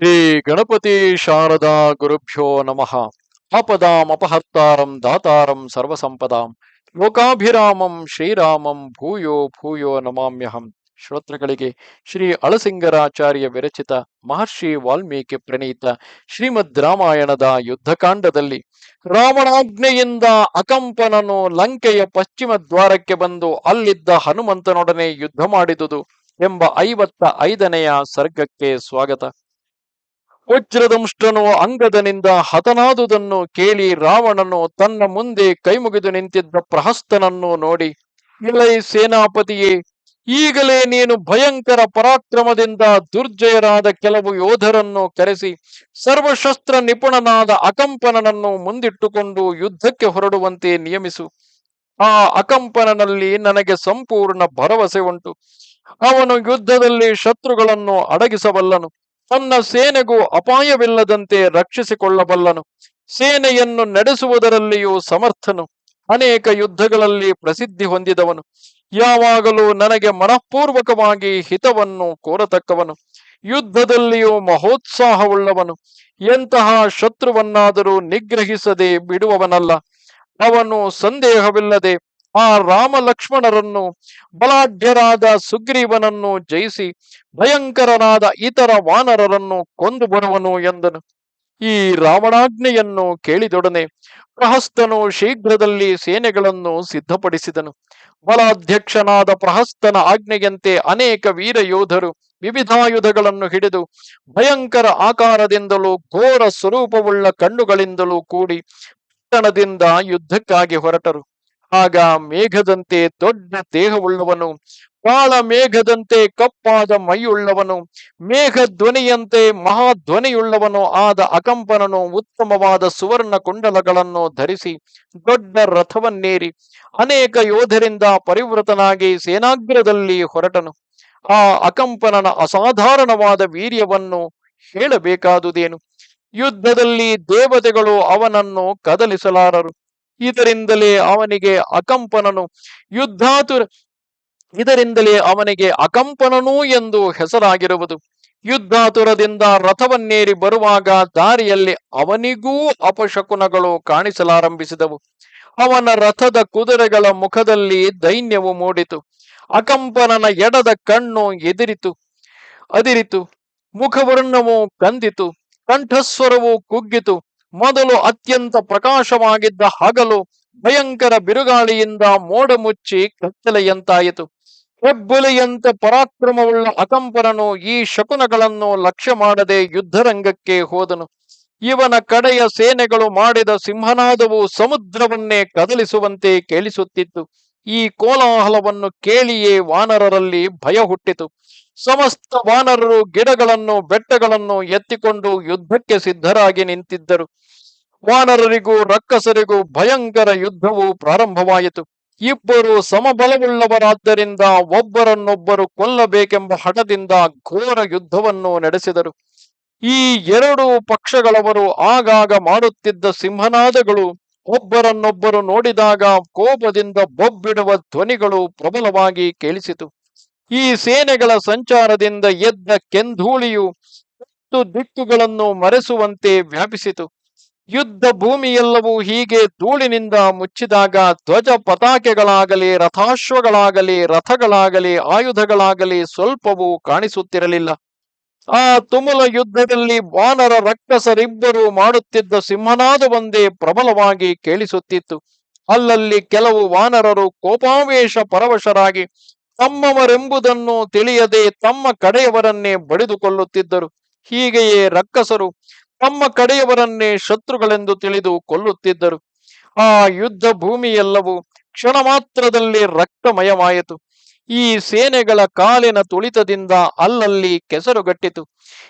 ಶ್ರೀ ಗಣಪತಿ ಶಾರದಾ ಗುರುಭ್ಯೋ ನಮಃ. ಆಪದಾಮಪಹರ್ತಾರಂ ದಾತಾರಂ ಸರ್ವಸಂಪದಾಂ. ಲೋಕಾಭಿರಾಮಂ ಶ್ರೀರಾಮಂ ಭೂಯೋ ಭೂಯೋ ನಮಾಮ್ಯಹಂ. ಶ್ರೋತೃಗಳಿಗೆ ಶ್ರೀ ಅಳಸಿಂಗರಾಚಾರ್ಯ ವಿರಚಿತ ಮಹರ್ಷಿ ವಾಲ್ಮೀಕಿ ಪ್ರಣೀತ ಶ್ರೀಮದ್ ರಾಮಾಯಣದ ಯುದ್ಧಕಾಂಡದಲ್ಲಿ ರಾವಣಾಜ್ಞೆಯಿಂದ ಅಕಂಪನನು ಲಂಕೆಯ ಪಶ್ಚಿಮ ದ್ವಾರಕ್ಕೆ ಬಂದು ಅಲ್ಲಿದ್ದ ಹನುಮಂತನೊಡನೆ ಯುದ್ಧ ಮಾಡಿದುದು ಎಂಬ ಐವತ್ತ ಐದನೆಯ ಸರ್ಗಕ್ಕೆ ಸ್ವಾಗತ. ವಜ್ರದಂಷ್ಟನು ಅಂಗದನಿಂದ ಹತನಾದುದನ್ನು ಕೇಳಿ ರಾವಣನು ತನ್ನ ಮುಂದೆ ಕೈಮುಗಿದು ನಿಂತಿದ್ದ ಪ್ರಹಸ್ತನನ್ನು ನೋಡಿ ಇಲೈ ಸೇನಾಪತಿಯೇ, ಈಗಲೇ ನೀನು ಭಯಂಕರ ಪರಾಕ್ರಮದಿಂದ ದುರ್ಜಯರಾದ ಕೆಲವು ಯೋಧರನ್ನು ಕರೆಸಿ, ಸರ್ವಶಸ್ತ್ರ ನಿಪುಣನಾದ ಅಕಂಪನನನ್ನು ಮುಂದಿಟ್ಟುಕೊಂಡು ಯುದ್ಧಕ್ಕೆ ಹೊರಡುವಂತೆ ನಿಯಮಿಸು. ಆ ಅಕಂಪನನಲ್ಲಿ ನನಗೆ ಸಂಪೂರ್ಣ ಭರವಸೆ ಉಂಟು. ಅವನು ಯುದ್ಧದಲ್ಲಿ ಶತ್ರುಗಳನ್ನು ಅಡಗಿಸಬಲ್ಲನು. ತನ್ನ ಸೇನೆಗೂ ಅಪಾಯವಿಲ್ಲದಂತೆ ರಕ್ಷಿಸಿಕೊಳ್ಳಬಲ್ಲನು. ಸೇನೆಯನ್ನು ನಡೆಸುವುದರಲ್ಲಿಯೂ ಸಮರ್ಥನು. ಅನೇಕ ಯುದ್ಧಗಳಲ್ಲಿ ಪ್ರಸಿದ್ಧಿ ಹೊಂದಿದವನು. ಯಾವಾಗಲೂ ನನಗೆ ಮನಃಪೂರ್ವಕವಾಗಿ ಹಿತವನ್ನು ಕೋರತಕ್ಕವನು. ಯುದ್ಧದಲ್ಲಿಯೂ ಮಹೋತ್ಸಾಹವುಳ್ಳವನು. ಎಂತಹ ಶತ್ರುವನ್ನಾದರೂ ನಿಗ್ರಹಿಸದೆ ಬಿಡುವವನಲ್ಲ. ಅವನು ಸಂದೇಹವಿಲ್ಲದೆ ಆ ರಾಮ ಲಕ್ಷ್ಮಣರನ್ನು ಬಲಾಢ್ಯರಾದ ಸುಗ್ರೀವನನ್ನು ಜಯಿಸಿ ಭಯಂಕರನಾದ ಇತರ ವಾನರರನ್ನು ಕೊಂದು ಬರುವನು ಎಂದನು. ಈ ರಾವಣಾಜ್ಞೆಯನ್ನು ಕೇಳಿದೊಡನೆ ಪ್ರಹಸ್ತನು ಶೀಘ್ರದಲ್ಲಿ ಸೇನೆಗಳನ್ನು ಸಿದ್ಧಪಡಿಸಿದನು. ಬಲಾಧ್ಯಕ್ಷನಾದ ಪ್ರಹಸ್ತನ ಆಜ್ಞೆಯಂತೆ ಅನೇಕ ವೀರ ಯೋಧರು ವಿವಿಧಾಯುಧಗಳನ್ನು ಹಿಡಿದು ಭಯಂಕರ ಆಕಾರದಿಂದಲೂ ಘೋರ ಸ್ವರೂಪವುಳ್ಳ ಕಣ್ಣುಗಳಿಂದಲೂ ಕೂಡಿ ಪಟ್ಟಣದಿಂದ ಯುದ್ಧಕ್ಕಾಗಿ ಹೊರಟರು. ಆಗ ಮೇಘದಂತೆ ದೊಡ್ಡ ದೇಹವುಳ್ಳವನು ಕಾಳ ಮೇಘದಂತೆ ಕಪ್ಪಾದ ಮೈಯುಳ್ಳವನು ಮೇಘ ಧ್ವನಿಯಂತೆ ಮಹಾಧ್ವನಿಯುಳ್ಳವನು ಆದ ಅಕಂಪನನು ಉತ್ತಮವಾದ ಸುವರ್ಣ ಕುಂಡಲಗಳನ್ನು ಧರಿಸಿ ದೊಡ್ಡ ರಥವನ್ನೇರಿ ಅನೇಕ ಯೋಧರಿಂದ ಪರಿವೃತನಾಗಿ ಸೇನಾಗ್ರದಲ್ಲಿ ಹೊರಟನು. ಆ ಅಕಂಪನನ ಅಸಾಧಾರಣವಾದ ವೀರ್ಯವನ್ನು ಹೇಳಬೇಕಾದುದೇನು? ಯುದ್ಧದಲ್ಲಿ ದೇವತೆಗಳು ಅವನನ್ನು ಕದಲಿಸಲಾರರು. ಇದರಿಂದಲೇ ಅವನಿಗೆ ಅಕಂಪನನು. ಯುದ್ಧಾತುರ, ಇದರಿಂದಲೇ ಅವನಿಗೆ ಅಕಂಪನನು ಎಂದು ಹೆಸರಾಗಿರುವುದು. ಯುದ್ಧಾತುರದಿಂದ ರಥವನ್ನೇರಿ ಬರುವಾಗ ದಾರಿಯಲ್ಲಿ ಅವನಿಗೂ ಅಪಶಕುನಗಳು ಕಾಣಿಸಲಾರಂಭಿಸಿದವು. ಅವನ ರಥದ ಕುದುರೆಗಳ ಮುಖದಲ್ಲಿ ದೈನ್ಯವು ಮೂಡಿತು. ಅಕಂಪನನ ಎಡದ ಕಣ್ಣು ಎದಿರಿತು, ಅದಿರಿತು. ಮುಖವರ್ಣವು ಕಂದಿತು. ಕಂಠಸ್ವರವು ಕುಗ್ಗಿತು. ಮೊದಲು ಅತ್ಯಂತ ಪ್ರಕಾಶವಾಗಿದ್ದ ಹಗಲು ಭಯಂಕರ ಬಿರುಗಾಳಿಯಿಂದ ಮೋಡ ಮುಚ್ಚಿ ಕತ್ತಲೆಯಂತಾಯಿತು. ಹೆಬ್ಬುಲಿಯಂತೆ ಪರಾಕ್ರಮವುಳ್ಳ ಅಕಂಪರನು ಈ ಶಕುನಗಳನ್ನು ಲಕ್ಷ್ಯ ಮಾಡದೆ ಯುದ್ಧರಂಗಕ್ಕೆ ಹೋದನು. ಇವನ ಕಡೆಯ ಸೇನೆಗಳು ಮಾಡಿದ ಸಿಂಹನಾದವು ಸಮುದ್ರವನ್ನೇ ಕದಲಿಸುವಂತೆ ಕೇಳಿಸುತ್ತಿತ್ತು. ಈ ಕೋಲಾಹಲವನ್ನು ಕೇಳಿಯೇ ವಾನರರಲ್ಲಿ ಭಯ ಹುಟ್ಟಿತು. ಸಮಸ್ತ ವಾನರರು ಗಿಡಗಳನ್ನು, ಬೆಟ್ಟಗಳನ್ನು ಎತ್ತಿಕೊಂಡು ಯುದ್ಧಕ್ಕೆ ಸಿದ್ಧರಾಗಿ ನಿಂತಿದ್ದರು. ವಾನರರಿಗೂ ರಕ್ಕಸರಿಗೂ ಭಯಂಕರ ಯುದ್ಧವು ಪ್ರಾರಂಭವಾಯಿತು. ಇಬ್ಬರು ಸಮಬಲವುಳ್ಳವರಾದ್ದರಿಂದ ಒಬ್ಬರನ್ನೊಬ್ಬರು ಕೊಲ್ಲಬೇಕೆಂಬ ಹಠದಿಂದ ಘೋರ ಯುದ್ಧವನ್ನು ನಡೆಸಿದರು. ಈ ಎರಡು ಪಕ್ಷಗಳವರು ಆಗಾಗ ಮಾಡುತ್ತಿದ್ದ ಸಿಂಹನಾದಗಳು ಒಬ್ಬರನ್ನೊಬ್ಬರು ನೋಡಿದಾಗ ಕೋಪದಿಂದ ಬೊಬ್ಬಿಡುವ ಧ್ವನಿಗಳು ಪ್ರಬಲವಾಗಿ ಕೇಳಿಸಿತು. ಈ ಸೇನೆಗಳ ಸಂಚಾರದಿಂದ ಎದ್ದ ಕೆಂಧೂಳಿಯು ಹತ್ತು ದಿಕ್ಕುಗಳನ್ನು ಮರೆಸುವಂತೆ ವ್ಯಾಪಿಸಿತು. ಯುದ್ಧ ಭೂಮಿಯೆಲ್ಲವೂ ಹೀಗೆ ಧೂಳಿನಿಂದ ಮುಚ್ಚಿದಾಗ ಧ್ವಜ ಪತಾಕೆಗಳಾಗಲಿ, ರಥಾಶ್ವಗಳಾಗಲಿ, ರಥಗಳಾಗಲಿ, ಆಯುಧಗಳಾಗಲಿ ಸ್ವಲ್ಪವೂ ಕಾಣಿಸುತ್ತಿರಲಿಲ್ಲ. ಆ ತುಮುಲ ಯುದ್ಧದಲ್ಲಿ ವಾನರ ರಕ್ಕಸರಿಬ್ಬರು ಮಾಡುತ್ತಿದ್ದ ಸಿಂಹನಾದ ಒಂದೇ ಪ್ರಬಲವಾಗಿ ಕೇಳಿಸುತ್ತಿತ್ತು. ಅಲ್ಲಲ್ಲಿ ಕೆಲವು ವಾನರರು ಕೋಪಾವೇಶ ಪರವಶರಾಗಿ ತಮ್ಮವರೆಂಬುದನ್ನು ತಿಳಿಯದೆ ತಮ್ಮ ಕಡೆಯವರನ್ನೇ ಬಡಿದುಕೊಳ್ಳುತ್ತಿದ್ದರು. ಹೀಗೆಯೇ ರಕ್ಕಸರು ತಮ್ಮ ಕಡೆಯವರನ್ನೇ ಶತ್ರುಗಳೆಂದು ತಿಳಿದು ಕೊಲ್ಲುತ್ತಿದ್ದರು. ಆ ಯುದ್ಧ ಭೂಮಿಯೆಲ್ಲವೂ ಕ್ಷಣ ಮಾತ್ರದಲ್ಲಿ ರಕ್ತಮಯವಾಯಿತು. ಈ ಸೇನೆಗಳ ಕಾಲಿನ ತುಳಿತದಿಂದ ಅಲ್ಲಲ್ಲಿ ಕೆಸರುಗಟ್ಟಿತು.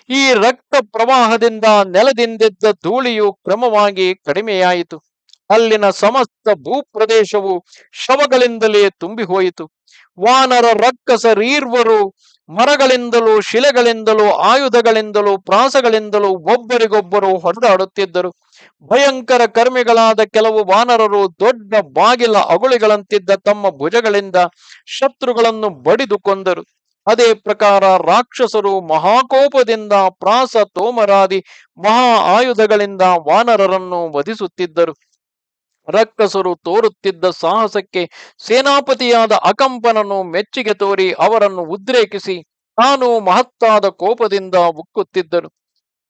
ಈ ರಕ್ತ ಪ್ರವಾಹದಿಂದ ನೆಲದಿಂದಿದ್ದ ಧೂಳಿಯು ಕ್ರಮವಾಗಿ ಕಡಿಮೆಯಾಯಿತು. ಅಲ್ಲಿನ ಸಮಸ್ತ ಭೂಪ್ರದೇಶವು ಶವಗಳಿಂದಲೇ ತುಂಬಿ ಹೋಯಿತು ವಾನರ ರಕ್ಕಸರೀರ್ವರು ಮರಗಳಿಂದಲೂ ಶಿಲೆಗಳಿಂದಲೂ ಆಯುಧಗಳಿಂದಲೂ ಪ್ರಾಸಗಳಿಂದಲೂ ಒಬ್ಬರಿಗೊಬ್ಬರು ಹೊಡೆದಾಡುತ್ತಿದ್ದರು. ಭಯಂಕರ ಕರ್ಮಿಗಳಾದ ಕೆಲವು ವಾನರರು ದೊಡ್ಡ ಬಾಗಿಲ ಅಗುಳಿಗಳಂತಿದ್ದ ತಮ್ಮ ಭುಜಗಳಿಂದ ಶತ್ರುಗಳನ್ನು ಬಡಿದು ಕೊಂದರು. ಅದೇ ಪ್ರಕಾರ ರಾಕ್ಷಸರು ಮಹಾಕೋಪದಿಂದ ಪ್ರಾಸ ತೋಮರಾದಿ ಮಹಾ ಆಯುಧಗಳಿಂದ ವಾನರರನ್ನು ವಧಿಸುತ್ತಿದ್ದರು. ರಕ್ಕಸರು ತೋರುತ್ತಿದ್ದ ಸಾಹಸಕ್ಕೆ ಸೇನಾಪತಿಯಾದ ಅಕಂಪನನ್ನು ಮೆಚ್ಚುಗೆ ತೋರಿ ಅವರನ್ನು ಉದ್ರೇಕಿಸಿ ತಾನು ಮಹತ್ತಾದ ಕೋಪದಿಂದ ಉಕ್ಕುತ್ತಿದ್ದನು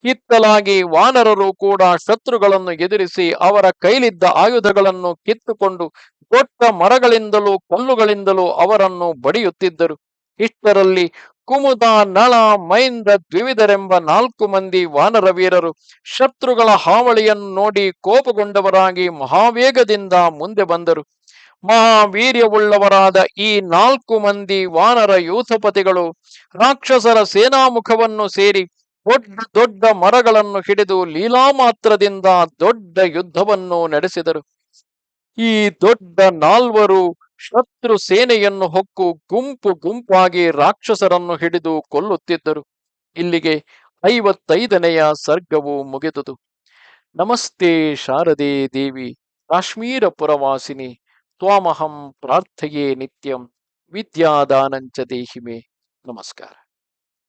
ಇತ್ತಲಾಗಿ ವಾನರರು ಕೂಡ ಶತ್ರುಗಳನ್ನು ಎದುರಿಸಿ ಅವರ ಕೈಲಿದ್ದ ಆಯುಧಗಳನ್ನು ಕಿತ್ತುಕೊಂಡು ದೊಡ್ಡ ಮರಗಳಿಂದಲೂ ಕಲ್ಲುಗಳಿಂದಲೂ ಅವರನ್ನು ಬಡಿಯುತ್ತಿದ್ದರು. ಇಷ್ಟರಲ್ಲಿ ಕುಮುದ, ನಳ, ಮೈಂದ್ರ, ದ್ವಿವಿಧರೆಂಬ ನಾಲ್ಕು ಮಂದಿ ವಾನರ ವೀರರು ಶತ್ರುಗಳ ಹಾವಳಿಯನ್ನು ನೋಡಿ ಕೋಪಗೊಂಡವರಾಗಿ ಮಹಾವೇಗದಿಂದ ಮುಂದೆ ಬಂದರು. ಮಹಾವೀರ್ಯವುಳ್ಳವರಾದ ಈ ನಾಲ್ಕು ಮಂದಿ ವಾನರ ಯೂಥಪತಿಗಳು ರಾಕ್ಷಸರ ಸೇನಾಮುಖವನ್ನು ಸೇರಿ ದೊಡ್ಡ ದೊಡ್ಡ ಮರಗಳನ್ನು ಹಿಡಿದು ಲೀಲಾಮಾತ್ರದಿಂದ ದೊಡ್ಡ ಯುದ್ಧವನ್ನು ನಡೆಸಿದರು. ಈ ದೊಡ್ಡ ನಾಲ್ವರು ಶತ್ರು ಸೇನೆಯನ್ನು ಹೊಕ್ಕು ಗುಂಪು ಗುಂಪಾಗಿ ರಾಕ್ಷಸರನ್ನು ಹಿಡಿದು ಕೊಲ್ಲುತ್ತಿದ್ದರು. ಇಲ್ಲಿಗೆ ಐವತ್ತೈದನೆಯ ಸರ್ಗವು ಮುಗಿದುದು. ನಮಸ್ತೆ ಶಾರದೆ ದೇವಿ ಕಾಶ್ಮೀರ ಪುರವಾಸಿನಿ ತ್ವಾಮಹಂ ಪ್ರಾರ್ಥಯೇ ನಿತ್ಯಂ, ವಿದ್ಯಾದಾನಂಚ ದೇಹಿಮೆ. ನಮಸ್ಕಾರ.